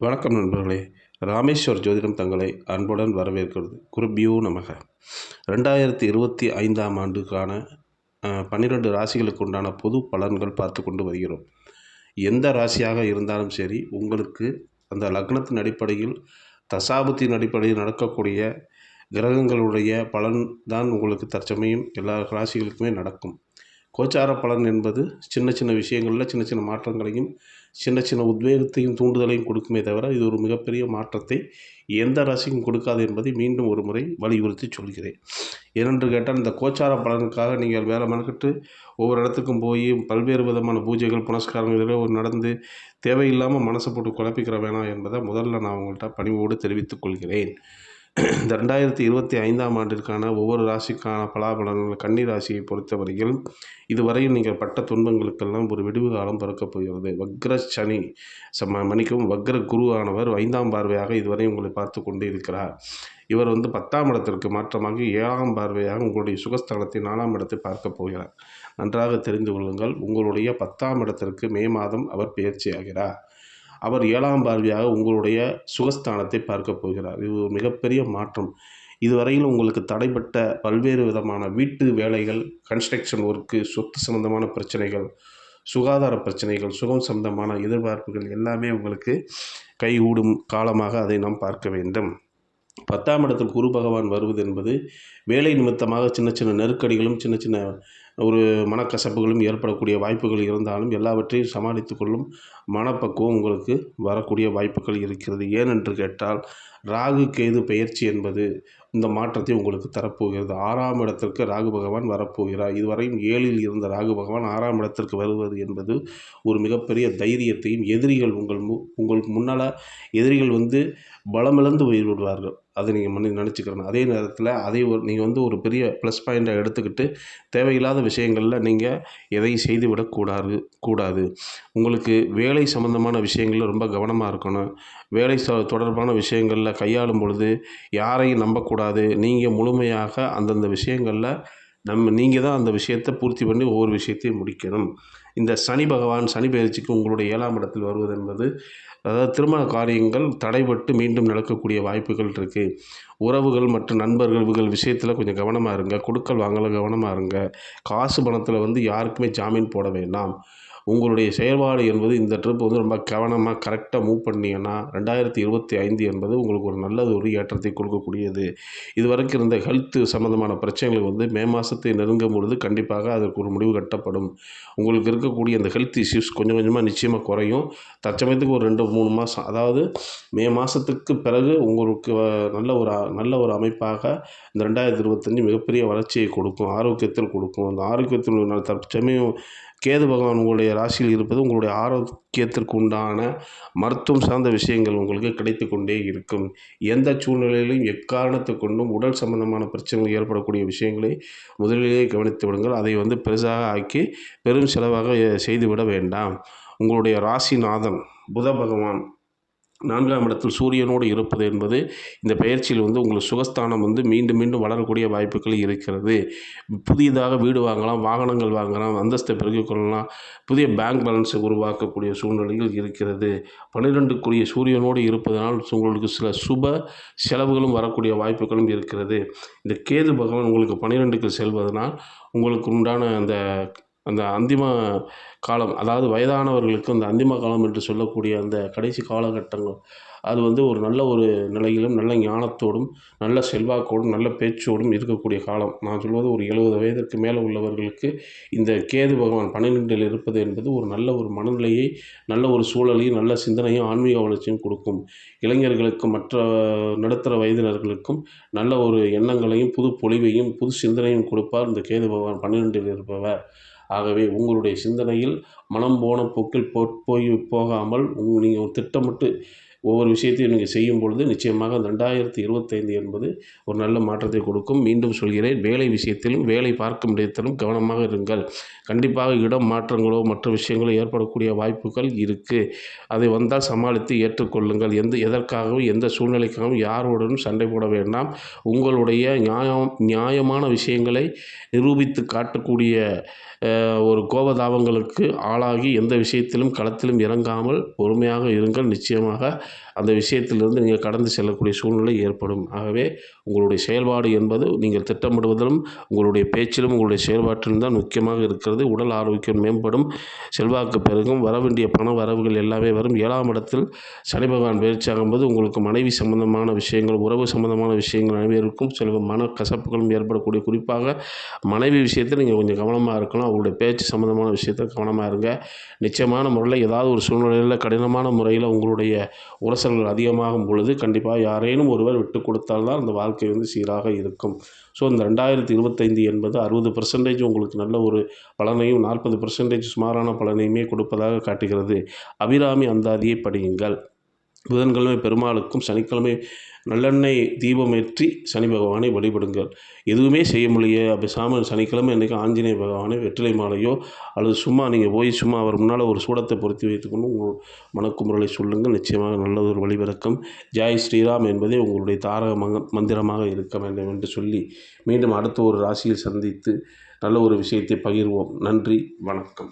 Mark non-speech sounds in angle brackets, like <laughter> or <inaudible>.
வணக்கம் நண்பர்களே. ராமேஸ்வர் ஜோதிடம் தங்களை அன்புடன் வரவேற்கிறது. குருபியூ நமக. ரெண்டாயிரத்தி இருபத்தி ஐந்தாம் ஆண்டுக்கான பன்னிரெண்டு ராசிகளுக்கு உண்டான பொது பலன்கள் பார்த்து கொண்டு வருகிறோம். எந்த ராசியாக இருந்தாலும் சரி உங்களுக்கு அந்த லக்னத்தின் அடிப்படையில் தசாபத்தின் அடிப்படையில் நடக்கக்கூடிய கிரகங்களுடைய பலன் தான் உங்களுக்கு தற்சமயம் எல்லா ராசிகளுக்குமே நடக்கும். கோச்சார பலன் என்பது சின்ன சின்ன விஷயங்களில் சின்ன சின்ன மாற்றங்களையும் சின்ன சின்ன உத்வேகத்தையும் தூண்டுதலையும் கொடுக்குமே தவிர இது ஒரு மிகப்பெரிய மாற்றத்தை எந்த ராசிக்கும் கொடுக்காது என்பதை மீண்டும் ஒரு முறை வலியுறுத்தி சொல்கிறேன். ஏனென்று கேட்டால் இந்த கோச்சார பலனுக்காக நீங்கள் வேலை மெனக்கிட்டு ஒவ்வொரு இடத்துக்கும் போய் பல்வேறு விதமான பூஜைகள் புனஸ்காரங்கள் இதெல்லாம் நடந்து தேவையில்லாமல் மனசை போட்டு குழப்பிக்கிற வேணாம் என்பதை முதல்ல நான் உங்கள்கிட்ட பணிவோடு தெரிவித்துக் கொள்கிறேன். <clears throat> இந்த ரெண்டாயிரத்தி இருபத்தி ஐந்தாம் ஆண்டிற்கான ஒவ்வொரு ராசிக்கான பலாபலன்கள் கன்னி ராசியை பொறுத்தவரையில் இதுவரையும் நீங்கள் பட்ட துன்பங்களுக்கெல்லாம் ஒரு விடிவு காலம் பிறக்கப் போகிறது. வக்ர சனி சம மணிக்கும் வக்ர குருவானவர் ஐந்தாம் பார்வையாக இதுவரை உங்களை பார்த்து கொண்டு இருக்கிறார். இவர் வந்து பத்தாம் இடத்திற்கு மாற்றமாக ஏழாம் பார்வையாக உங்களுடைய சுகஸ்தானத்தை நாலாம் இடத்தை பார்க்க போகிறார். நன்றாக தெரிந்து கொள்ளுங்கள் உங்களுடைய பத்தாம் இடத்திற்கு மே மாதம் அவர் பயிற்சியாகிறார் அவர் ஏழாம் பார்வையாக உங்களுடைய சுகஸ்தானத்தை பார்க்க போகிறார். இது ஒரு மிகப்பெரிய மாற்றம். இதுவரையில் உங்களுக்கு தடைப்பட்ட பல்வேறு விதமான வீட்டு வேலைகள் கன்ஸ்ட்ரக்ஷன் ஒர்க்கு சொத்து சம்பந்தமான பிரச்சனைகள் சுகாதார பிரச்சனைகள் சுகம் சம்பந்தமான எதிர்பார்ப்புகள் எல்லாமே உங்களுக்கு கைகூடும் காலமாக அதை நாம் பார்க்க வேண்டும். பத்தாம் இடத்தில் குரு பகவான் வருவது என்பது வேலை நிமித்தமாக சின்ன சின்ன நெருக்கடிகளும் சின்ன சின்ன ஒரு மனக்கசப்புகளும் ஏற்படக்கூடிய வாய்ப்புகள் இருந்தாலும் எல்லாவற்றையும் சமாளித்து கொள்ளும் மனப்பக்குவம் உங்களுக்கு வரக்கூடிய வாய்ப்புகள் இருக்கிறது. ஏனென்று கேட்டால் ராகு கேது பெயர்ச்சி என்பது இந்த மாற்றத்தை உங்களுக்கு தரப்போகிறது. ஆறாம் இடத்திற்கு ராகு பகவான் வரப்போகிறார். இதுவரையும் ஏழில் இருந்த ராகு பகவான் ஆறாம் இடத்திற்கு வருவது என்பது ஒரு மிகப்பெரிய தைரியத்தையும் எதிரிகள் உங்கள் மு உங்களுக்கு முன்னால் எதிரிகள் வந்து பலமிழந்து போய் விடுவார்கள் அதை நீங்கள் மனி நினச்சிக்கிறணும் அதே நேரத்தில் அதை ஒரு நீங்கள் வந்து ஒரு பெரிய ப்ளஸ் பாயிண்ட்டை எடுத்துக்கிட்டு தேவையில்லாத விஷயங்களில் நீங்கள் எதையும் செய்துவிடக்கூடாது கூடாது உங்களுக்கு வேலை சம்மந்தமான விஷயங்களில் ரொம்ப கவனமாக இருக்கணும். வேலை தொடர்பான விஷயங்களில் கையாளும் பொழுது யாரையும் நம்பக்கூடாது. நீங்கள் முழுமையாக அந்தந்த விஷயங்களில் நம்ம நீங்கள் தான் அந்த விஷயத்தை பூர்த்தி பண்ணி ஒவ்வொரு விஷயத்தையும் முடிக்கணும். இந்த சனி பகவான் சனி பயிற்சிக்கு உங்களுடைய ஏழாம் இடத்தில் வருவது என்பது அதாவது திருமண காரியங்கள் தடைபட்டு மீண்டும் நடக்கக்கூடிய வாய்ப்புகள் இருக்குது உறவுகள் மற்றும் நண்பர்கள் இவர்கள் விஷயத்தில் கொஞ்சம் கவனமாக இருங்க. கொடுக்கல் வாங்கல கவனமாக இருங்க. காசு பணத்தில் வந்து யாருக்குமே ஜாமீன் போட வேண்டாம். உங்களுடைய செயல்பாடு என்பது இந்த ட்ரிப் வந்து ரொம்ப கவனமாக கரெக்டாக மூவ் பண்ணீங்கன்னா ரெண்டாயிரத்தி இருபத்தி ஐந்து என்பது உங்களுக்கு ஒரு நல்ல ஒரு ஏற்றத்தை கொடுக்கக்கூடியது. இது வரைக்கும் இருந்த ஹெல்த்து சம்மந்தமான பிரச்சனைகள் வந்து மே மாதத்தை நெருங்கும் பொழுது கண்டிப்பாக அதற்கு ஒரு முடிவு கட்டப்படும். உங்களுக்கு இருக்கக்கூடிய அந்த ஹெல்த் இஷ்யூஸ் கொஞ்சம் கொஞ்சமாக நிச்சயமாக குறையும். தற்சமயத்துக்கு ஒரு ரெண்டு மூணு மாதம் அதாவது மே மாதத்துக்கு பிறகு உங்களுக்கு நல்ல ஒரு நல்ல ஒரு அமைப்பாக இந்த ரெண்டாயிரத்தி இருபத்தஞ்சு மிகப்பெரிய வளர்ச்சியை கொடுக்கும் ஆரோக்கியத்தில் கொடுக்கும். அந்த ஆரோக்கியத்தில் தற்சமயம் கேது பகவான் உங்களுடைய ராசியில் இருப்பது உங்களுடைய ஆரோக்கியத்திற்கு உண்டான மருத்துவம் சார்ந்த விஷயங்கள் உங்களுக்கு கிடைத்து கொண்டே இருக்கும். எந்த சூழ்நிலையிலும் எக்காரணத்தை கொண்டும் உடல் சம்பந்தமான பிரச்சனைகள் ஏற்படக்கூடிய விஷயங்களை முதலிலேயே கவனித்து விடுங்கள். அதை வந்து பெருசாக ஆக்கி பெரும் செலவாக செய்துவிட வேண்டாம். உங்களுடைய ராசிநாதன் புத பகவான் நான்காம் இடத்தில் சூரியனோடு இருப்பது என்பது இந்த பயிற்சியில் வந்து உங்களுக்கு சுகஸ்தானம் வந்து மீண்டும் மீண்டும் வளரக்கூடிய வாய்ப்புகள் இருக்கிறது. புதியதாக வீடு வாங்கலாம் வாகனங்கள் வாங்கலாம் அந்தஸ்தை பெருகிக் கொள்ளலாம். புதிய பேங்க் பேலன்ஸை உருவாக்கக்கூடிய சூழ்நிலைகள் இருக்கிறது. பன்னிரெண்டுக்குரிய சூரியனோடு இருப்பதனால் உங்களுக்கு சில சுப செலவுகளும் வரக்கூடிய வாய்ப்புகளும் இருக்கிறது. இந்த கேது பகவான் உங்களுக்கு பன்னிரெண்டுக்கு செல்வதனால் உங்களுக்கு உண்டான அந்த அந்த அந்திம காலம் அதாவது வயதானவர்களுக்கு அந்த அந்திம காலம் என்று சொல்லக்கூடிய அந்த கடைசி காலகட்டங்கள் அது வந்து ஒரு நல்ல ஒரு நிலையிலும் நல்ல ஞானத்தோடும் நல்ல செல்வாக்கோடும் நல்ல பேச்சோடும் இருக்கக்கூடிய காலம். நான் சொல்வது ஒரு எழுபது வயதிற்கு மேலே உள்ளவர்களுக்கு இந்த கேது பகவான் பன்னிரெண்டில் இருப்பது என்பது ஒரு நல்ல ஒரு மனநிலையை நல்ல ஒரு சூழலையும் நல்ல சிந்தனையும் ஆன்மீக வளர்ச்சியும் கொடுக்கும். இளைஞர்களுக்கும் மற்ற நடுத்தர வயதினர்களுக்கும் நல்ல ஒரு எண்ணங்களையும் புது பொலிவையும் புது சிந்தனையும் கொடுப்பார் இந்த கேது பகவான் பன்னிரெண்டில் இருப்பவர். ஆகவே உங்களுடைய சிந்தனையில் மனம் போன போக்கில் போ போய் போகாமல் உங் நீங்கள் திட்டமிட்டு ஒவ்வொரு விஷயத்தையும் நீங்கள் செய்யும் பொழுது நிச்சயமாக அந்த ரெண்டாயிரத்தி இருபத்தைந்து என்பது ஒரு நல்ல மாற்றத்தை கொடுக்கும். மீண்டும் சொல்கிறேன் வேலை விஷயத்திலும் வேலை பார்க்கும் இடத்திலும் கவனமாக இருங்கள். கண்டிப்பாக இடம் மாற்றங்களோ மற்ற விஷயங்களோ ஏற்படக்கூடிய வாய்ப்புகள் இருக்குது அதை வந்தால் சமாளித்து ஏற்றுக்கொள்ளுங்கள். எந்த எதற்காகவும் எந்த சூழ்நிலைக்காகவும் யாருடனும் சண்டை போட வேண்டாம். உங்களுடைய நியாயம் நியாயமான விஷயங்களை நிரூபித்து காட்டக்கூடிய ஒரு கோபதாபங்களுக்கு ஆளாகி எந்த விஷயத்திலும் களத்திலும் இறங்காமல் பொறுமையாக இருங்கள். நிச்சயமாக அந்த விஷயத்திலிருந்து நீங்கள் கடந்து செல்லக்கூடிய சூழ்நிலை ஏற்படும். ஆகவே உங்களுடைய செயல்பாடு என்பது நீங்கள் திட்டமிடுவதிலும் உங்களுடைய பேச்சிலும் உங்களுடைய செயல்பாட்டிலும் தான் முக்கியமாக இருக்கிறது. உடல் ஆரோக்கியம் மேம்படும். செல்வாக்கு பெருகும். வர வேண்டிய பண வரவுகள் எல்லாமே வரும். ஏழாம் இடத்தில் சனி பகவான் பயிற்சியாகும்போது உங்களுக்கு மனைவி சம்பந்தமான விஷயங்கள் உறவு சம்பந்தமான விஷயங்கள் அனைவருக்கும் சில மன கசப்புகளும் ஏற்படக்கூடிய குறிப்பாக மனைவி விஷயத்தில் நீங்கள் கொஞ்சம் கவனமாக இருக்கணும். அவங்களுடைய பேச்சு சம்பந்தமான விஷயத்தில் கவனமாக இருங்க. நிச்சயமான முறையில் ஏதாவது ஒரு சூழ்நிலையில் கடினமான முறையில் உங்களுடைய உரசல்கள் அதிகமாகும் பொழுது கண்டிப்பாக யாரேனும் ஒருவர் விட்டு கொடுத்தால்தான் அந்த வாழ்க்கை வந்து சீராக இருக்கும். ஸோ இந்த ரெண்டாயிரத்தி இருபத்தைந்து என்பது அறுபது பர்சன்டேஜ் உங்களுக்கு நல்ல ஒரு பலனையும் நாற்பது பர்சன்டேஜ் சுமாரான பலனையுமே கொடுப்பதாக காட்டுகிறது. அபிராமி அந்தாதியை படியுங்கள். புதன்கிழமை பெருமாளுக்கும் சனிக்கிழமை நல்லெண்ணெய் தீபமேற்றி சனி பகவானை வழிபடுங்கள். எதுவுமே செய்ய முடியல பேசாமல் சனிக்கிழமை இன்றைக்கி ஆஞ்சநேய பகவானை வெற்றிலை மாலையோ அல்லது சும்மா நீங்கள் போய் சும்மா அவர் முன்னால் ஒரு சூடத்தை பொருத்தி வைத்துக்கொண்டு உங்கள் மனக்குமுறலை சொல்லுங்கள். நிச்சயமாக நல்ல ஒரு வழிபிறக்கம் ஜெய் ஸ்ரீராம் என்பதே உங்களுடைய தாரக மங்க மந்திரமாக இருக்க வேண்டும் என்று சொல்லி மீண்டும் அடுத்த ஒரு ராசியில் சந்தித்து நல்ல ஒரு விஷயத்தை பகிர்வோம். நன்றி. வணக்கம்.